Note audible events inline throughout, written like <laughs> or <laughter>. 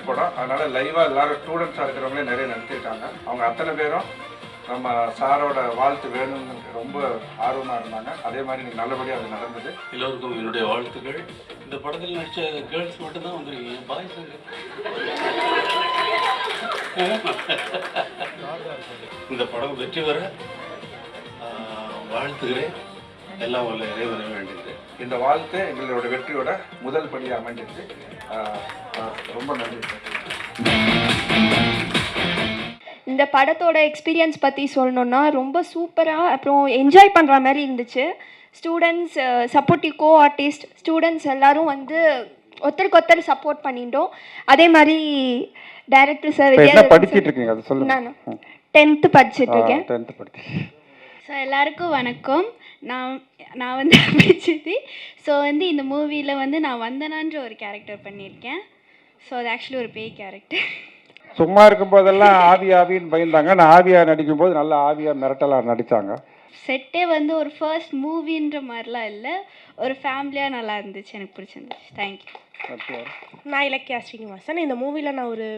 Students படம் அதனால லைவாக எல்லாரும் ஸ்டூடெண்ட்ஸாக இருக்கிறவங்களே நிறைய நடிச்சிருக்காங்க அவங்க அத்தனை பேரும் நம்ம சாரோட வாழ்த்து வேணும்னு ரொம்ப ஆர்வமாக இருந்தாங்க. அதே மாதிரி இன்னைக்கு நல்லபடியாக அது நடந்தது. எல்லோருக்கும் என்னுடைய வாழ்த்துக்கள். இந்த படத்தில் நடித்த கேர்ள்ஸ் மட்டும்தான் வந்திருக்கீங்க. பாய்ஸ் இந்த படம் வெற்றி பெற வாழ்த்துகிறேன். எல்லாம் வல்ல இறைவனை வேண்டுகிறேன் இந்த வாழ்த்து எங்களோட வெற்றியோட முதல் படியாக அமைஞ்சிருக்கு. ரொம்ப நன்றி இந்த படத்தோட எக்ஸ்பீரியன்ஸ் பற்றி சொல்லணுன்னா ரொம்ப சூப்பராக அப்புறம் என்ஜாய் பண்ணுற மாதிரி இருந்துச்சு. Students supportive co artist students எல்லாரும் வந்து ஒருத்தருக்கு ஒருத்தர் சப்போர்ட் பண்ணிட்டோம். அதே மாதிரி டைரக்டர் சார் படிச்சிட்டு இருக்கீங்க? நான்? டென்த்து படிச்சுட்டு இருக்கேன். டென்த்து படிச்சு. ஸோ எல்லாருக்கும் வணக்கம். நான் நான் வந்து <laughs> அபிஜிதி ஸோ வந்து இந்த மூவியில் வந்து நான் வந்தனான்ற ஒரு கேரக்டர் பண்ணியிருக்கேன். ஸோ அது ஆக்சுவலி ஒரு பேய் கேரக்டர் <laughs> சும்மா இருக்கும்போதெல்லாம் ஆவி ஆவின்னு பயந்தாங்க. நான் ஆவியா நடிக்கும்போது நல்லா ஆவியா மிரட்டலா நடிச்சாங்க. செட்டே வந்து ஒரு ஃபர்ஸ்ட் மூவின்ற மாதிரிலாம் இல்லை. ஒரு ஃபேமிலியாக நல்லா இருந்துச்சு. எனக்கு பிடிச்சிருந்துச்சு. தேங்க்யூ நான் இலக்கியா ஸ்ரீனிவாசன். இந்த மூவியில் நான் ஒரு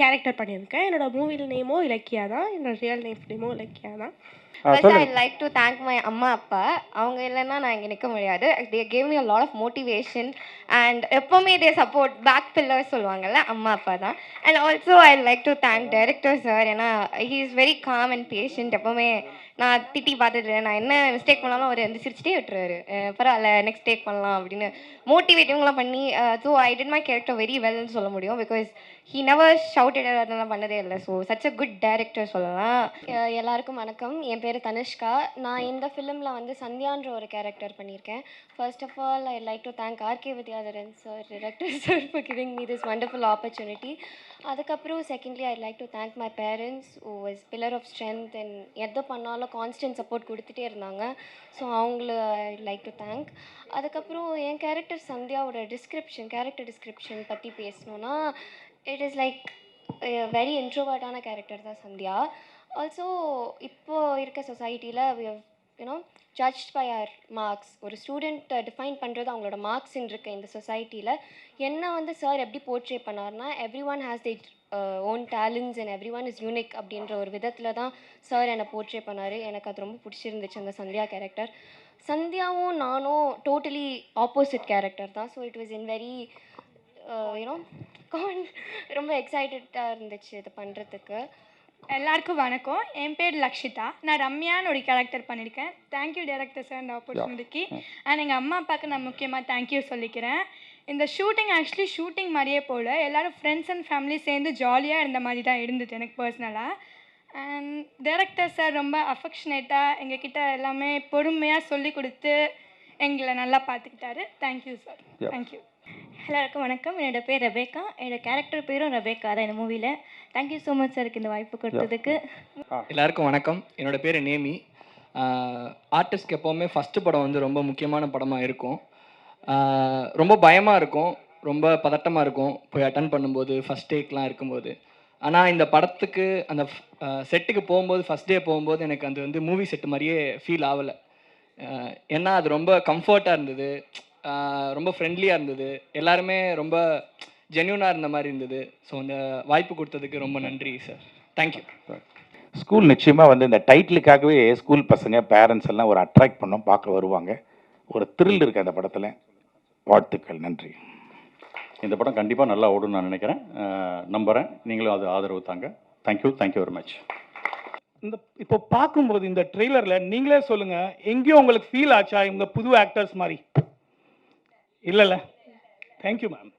கேரக்டர் பண்ணியிருக்கேன். என்னோட மூவியில் நேமோ இலக்கியா தான். என்னோட ரியல் நேம் நேமோ இலக்கியா தான். First I like to thank my அம்மா அப்பா. அவங்க இல்லைன்னா நான் இங்கே நிற்க முடியாது. They gave me a lot of motivation and எப்போவுமே தே சப்போர்ட் பேக் பில்லர்ஸ் சொல்லுவாங்கல்ல அம்மா அப்பா தான். And also I like to thank director sir ஏன்னா he is very calm and patient எப்போவுமே நான் திட்டி பார்த்துட்டு நான் என்ன மிஸ்டேக் பண்ணாலும் அவர் வந்து சிரிச்சிட்டே விட்டுருவாரு. பரவாயில்ல நெக்ஸ்ட் டேக் பண்ணலாம் அப்படின்னு மோட்டிவேட்டிவ்லாம் பண்ணி so I tend my character very வெல்னு சொல்ல முடியும். பிகாஸ் ஹீ நவர் ஷவுட்டட் அதெல்லாம் பண்ணதே இல்லை. So such a good director சொல்லலாம். எல்லாருக்கும் வணக்கம். என் பேர் தனுஷ்கா. நான் இந்த ஃபிலிமில் வந்து சந்தியான்ற ஒரு கேரக்டர் பண்ணியிருக்கேன். First of all I like to thank RK Vidyadharan sir director sir for giving me this wonderful opportunity அதுக்கப்புறம் secondly I like to thank my parents who is pillar of strength and எதை பண்ணாலும் constant support கொடுத்துட்டே இருந்தாங்க. So அவங்கள ஐ like to thank அதுக்கப்புறம் என் character சந்தியாவோட description character description பற்றி பேசணுன்னா இட் இஸ் லைக் வெரி இன்ட்ரோவர்ட்டான கேரக்டர் தான் சந்தியா. ஆல்சோ இப்போ இருக்க சொசைட்டியில் you know judge by our marks ஒரு ஸ்டூடெண்ட்டை டிஃபைன் பண்ணுறது அவங்களோட மார்க்ஸ்ன்னு இருக்க இந்த சொசைட்டியில் என்ன வந்து சார் எப்படி போர்ட்ரே பண்ணார்னா every one has the own talents and every one is unique அப்படின்ற ஒரு விதத்தில் தான் சார் என்னை போர்ட்ரே பண்ணார். எனக்கு அது ரொம்ப பிடிச்சிருந்துச்சு அந்த சந்தியா கேரக்டர் சந்தியாவும் நானும் டோட்டலி ஆப்போசிட் கேரக்டர் தான். So it was in very you know Khan ரொம்ப எக்ஸைட்டடாக இருந்துச்சு இது பண்ணுறதுக்கு எல்லாருக்கும் வணக்கம். என் பேர் லக்ஷிதா. நான் ரம்யான்னு ஒரு கேரக்டர் பண்ணியிருக்கேன் தேங்க்யூ டேரக்டர் சார் இந்த ஆப்பர்ச்சுனிட்டிக்கு அண்ட் எங்கள் அம்மா அப்பாவுக்கு நான் முக்கியமாக தேங்க்யூ சொல்லிக்கிறேன். இந்த ஷூட்டிங் ஆக்சுவலி ஷூட்டிங் மாதிரியே போல் எல்லாரும் ஃப்ரெண்ட்ஸ் அண்ட் ஃபேமிலி சேர்ந்து ஜாலியாக இருந்த மாதிரி தான் இருந்தது எனக்கு பர்சனலாக அண்ட் டேரக்டர் சார் ரொம்ப அஃபெக்ஷனேட்டாக எங்ககிட்ட எல்லாமே பொறுமையாக சொல்லி கொடுத்து எங்களை நல்லா பார்த்துக்கிட்டாரு. Thank you sir. தேங்க்யூ எல்லாருக்கும் வணக்கம். என்னோட பேர் ரெபேக்கா. என்னோட கேரக்டர் பேரும் ரெபேக்கா தான் இந்த மூவியில் தேங்க்யூ ஸோ மச் சாருக்கு இந்த வாய்ப்பு கொடுத்ததுக்கு. எல்லாருக்கும் வணக்கம். என்னோட பேர் நேமி. ஆர்டிஸ்ட்க்கு எப்போவுமே ஃபஸ்ட்டு படம் வந்து ரொம்ப முக்கியமான படமாக இருக்கும். ரொம்ப பயமாக இருக்கும். ரொம்ப பதட்டமாக இருக்கும். போய் அட்டன் பண்ணும்போது ஃபஸ்ட் டேக்லாம் இருக்கும்போது. ஆனால் இந்த படத்துக்கு அந்த செட்டுக்கு போகும்போது ஃபஸ்ட் டே போகும்போது எனக்கு அது வந்து மூவி செட்டு மாதிரியே ஃபீல் ஆகலை. ஏன்னா அது ரொம்ப கம்ஃபர்ட்டாக இருந்தது. ரொம்ப ஃப்ரெண்ட்லியாக இருந்தது. எல்லாருமே ரொம்ப ஜென்யூனாக இருந்த மாதிரி இருந்தது. ஸோ இந்த வாய்ப்பு கொடுத்ததுக்கு ரொம்ப நன்றி சார் தேங்க்யூ ஸ்கூல் நிச்சயமாக வந்து இந்த டைட்டிலுக்காகவே ஸ்கூல் பசங்க பேரண்ட்ஸ் எல்லாம் ஒரு அட்ராக்ட் பண்ணோம். பார்க்க வருவாங்க. ஒரு த்ரில் இருக்குது அந்த படத்தில். வாழ்த்துக்கள் நன்றி. இந்த படம் கண்டிப்பாக நல்லா ஓடும்னு நான் நினைக்கிறேன். அஹ் நம்புறேன். நீங்களும் அது ஆதரவு தாங்க. தேங்க்யூ தேங்க்யூ வெரி மச் இந்த இப்போ பார்க்கும்போது இந்த ட்ரெய்லரில் நீங்களே சொல்லுங்க எங்கேயும் உங்களுக்கு ஃபீல் ஆச்சா? இவங்க புது ஆக்டர்ஸ் மாதிரி. இல்லைல்ல. தேங்க்யூ மேம்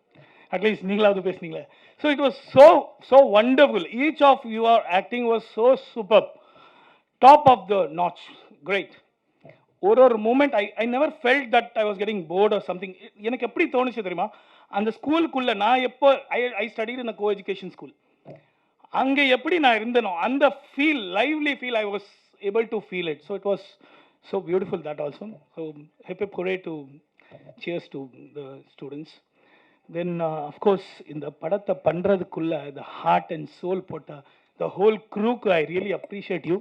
அட்லீஸ்ட் நீங்களாவது பேசுனீங்களே. So it was so so wonderful each of your acting was so super top of the notch great ஒரு ஒரு moment I I never felt that I was getting bored or something எனக்கு எப்படி தோணுச்சு தெரியுமா? அந்த ஸ்கூலுக்குள்ளே நான் எப்போ I I study in co education school அங்கே எப்படி நான் இருந்தனோ அந்த feel lively feel I was able to feel it so it was so beautiful that also so hip hip hooray to cheers to the students then of course இந்த படத்தை பண்ணுறதுக்குள்ளே the heart and soul போட்ட the whole க்ரூக்கு I really appreciate you